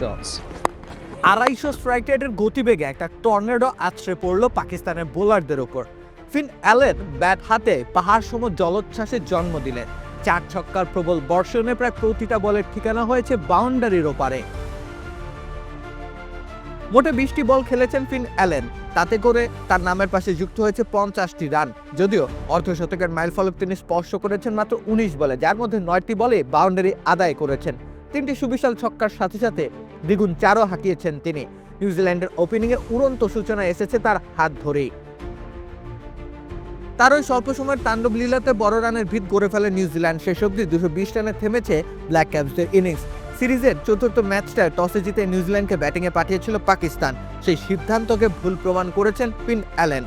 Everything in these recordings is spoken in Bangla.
shots. আড়াইশো স্ট্রাইক গতিবেগে একটা টর্নেডো আছড়ে পড়ল পাকিস্তানের বোলারদের ওপর ফিন অ্যালেন ব্যাট হাতে পাহাড় সম জলোচ্ছ্বাসের জন্ম দিলেন। চার ছক্কার প্রবল বর্ষণে প্রায় প্রতিটা বলের ঠিকানা হয়েছে বাউন্ডারির ওপারে। মোটে বিশটি বল খেলেছেন ফিন অ্যালেন। তাতে করে তার নামের পাশে যুক্ত হয়েছে পঞ্চাশটি রান। যদিও অর্ধশতকের মাইল ফলক তিনি স্পর্শ করেছেন মাত্র উনিশ বলে, যার মধ্যে নয়টি বলে বাউন্ডারি আদায় করেছেন। তিনটি সুবিশাল ছক্কার সাথে সাথে দ্বিগুণ চারও হাঁকিয়েছেন তিনি। নিউজিল্যান্ডের ওপেনিংয়ে উড়ন্ত সূচনা এসেছে তার হাত ধরেই। তার ওই স্বল্প সময়ের তাণ্ডব লীলাতে বড় রানের ভিত গড়ে ফেলে নিউজিল্যান্ড শেষ অবধি দুশো বিশ রানে থেমেছে ব্ল্যাক ক্যাপসদের ইনিংস সিরিজের চতুর্থ ম্যাচটায় টসে জিতে নিউজিল্যান্ডকে ব্যাটিংয়ে পাঠিয়েছিল পাকিস্তান। সেই সিদ্ধান্তকে ভুল প্রমাণ করেছেন পিন অ্যালেন।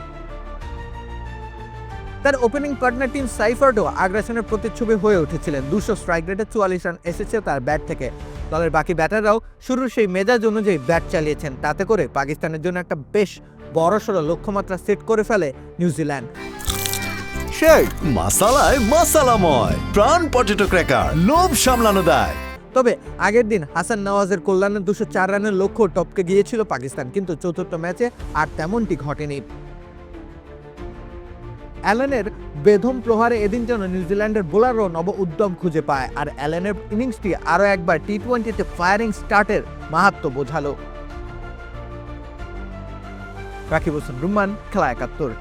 তার ওপেনিং পার্টনার টিম সাইফার্ডও আগ্রাসনের প্রতিচ্ছবি হয়ে উঠেছিলেন। দুশো স্ট্রাইক রেটে চুয়াল্লিশ রান এসেছে তার ব্যাট থেকে। দলের বাকি ব্যাটাররাও শুরুর সেই মেজাজ অনুযায়ী ব্যাট চালিয়েছেন। তাতে করে পাকিস্তানের জন্য একটা বেশ বড়সড় লক্ষ্যমাত্রা সেট করে ফেলে নিউজিল্যান্ড। সেই মাসালায় মাসালাময় প্রাণ পটেটো ক্র্যাকার লোভ সামলানো দেয়। তবে আগের দিন হাসান নওয়াজের কল্যাণে দুশো চার রানের লক্ষ্য টপকে গিয়েছিল পাকিস্তান কিন্তু চতুর্থ ম্যাচে আর তেমনটি ঘটেনি। অ্যালেনের বেধম প্রহারে এদিন যেন নিউজিল্যান্ডের বোলারও নব উদ্যম খুঁজে পায় আর অ্যালেনের ইনিংসটি আরও একবার টি টোয়েন্টিতে ফায়ারিং স্টার্টের মাহাত্ম বোঝালো। রাকিব হোসেন রুম্মান, খেলা একাত্তর।